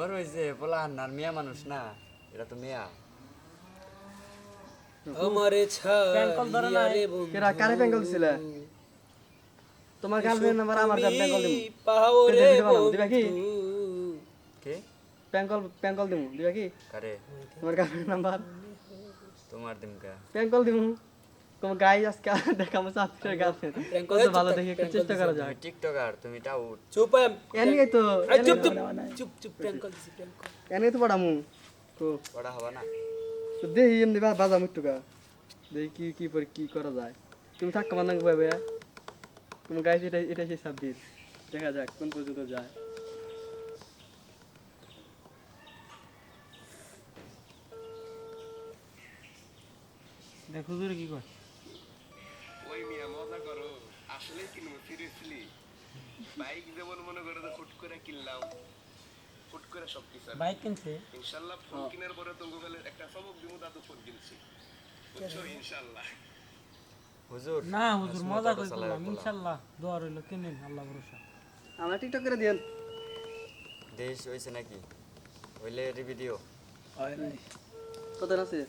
বড় হয়েছে পোলাহান আর মেয়া মানুষ না এটা তো মেয়া। আমারে ছাড়িয়া রে কেরা কারে বেঙ্গল দিছিল? তোমার গার্লফ্রেন্ড নাম্বার আমার বেঙ্গল দিমু। পাওরে দিবা কি? কে? বেঙ্গল বেঙ্গল দিমু দিবা কি? কারে? তোমার গার্লফ্রেন্ড নাম্বার তোমার দিমকা বেঙ্গল দিমু। তোমার গাই আজকে দেখাবো সাথে গার্লফ্রেন্ড কত ভালো দেখে একটু চেষ্টা করা যাক তুমি টিকটকার তুমি টাউট চুপ এনি তো চুপ চুপ চুপ চুপ প্র্যাঙ্ক এনি তো পড়ামু তো পড়া হবে না তো দেখি এমনি বা- বাজাম একটু গা দেখি কি কি করে কি করা যায় তুমি থাকতে পার না ভাবে তোমার গাইজ এটা এটা সেই সাব্বির দেখা যাক কোন পর্যন্ত যায় দেখো জোরে কি কয় ওই মিয়া মজা করো। আসলে কিনবো সিরিয়াসলি বাইক যেমন মনে করো যে হুট করে কিনলাম হুট করে সব কিছু বাইক কিনছে? ইনশাল্লাহ ফোন কেনার পরে তোমাকে গেলে একটা সবক দিমু দাদু ফোন কিনছি। বুঝছ? ইনশাল্লাহ। হুজুর না হুজুর মজা করে করলাম পোলা। ইনশাল্লাহ দোয়া রইল কিনেন আল্লাহ ভরসা। আমরা টিকটক করে দিয়েন। দেশ হয়েছে নাকি? হইলে ভিডিও কত আছে?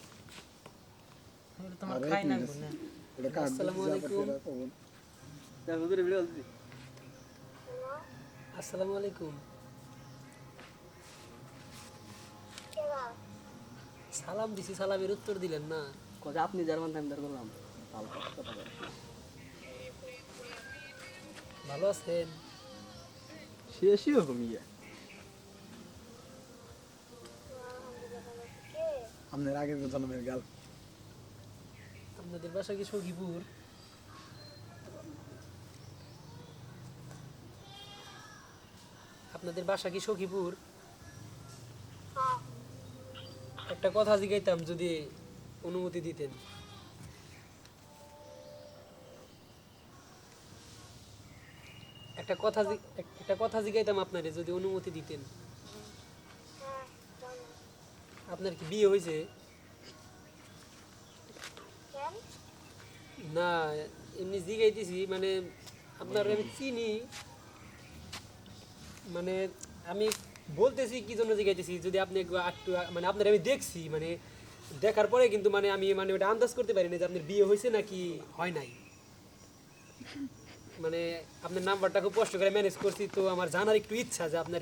তোমার খাই না আসসালামু আলাইকুম দেখো জোরে ভিডিও দিছি আসসালামু আলাইকুম সালাম দিছি সালামের উত্তর দিলেন না কথা আপনি জার্মান টাইম ধরে করলাম ভালো আছেন শেষই মিয়া আপনার আগের জন্মের গাল আপনাদের বাসা কি সখীপুর আপনাদের বাসা কি সখীপুর একটা কথা জিগাইতাম, যদি অনুমতি দিতেন। একটা কথা একটা কথা জিগাইতাম আপনারে, যদি অনুমতি দিতেন। আপনার কি বিয়ে হয়েছে না, এমনি জিগাইতেছি মানে আপনার আমি চিনি। মানে আমি বলতেছি কি জন্য জিগাইতেছি, যদি আপনি একটু মানে আপনার আমি দেখছি মানে দেখার পরে কিন্তু মানে আমি মানে ওটা আন্দাজ করতে পারি না যে আপনার বিয়ে হয়েছে নাকি হয় নাই। মানে আপনার নাম্বারটা খুব কষ্ট করে ম্যানেজ করছি, তো আমার জানার একটু ইচ্ছা যে আপনার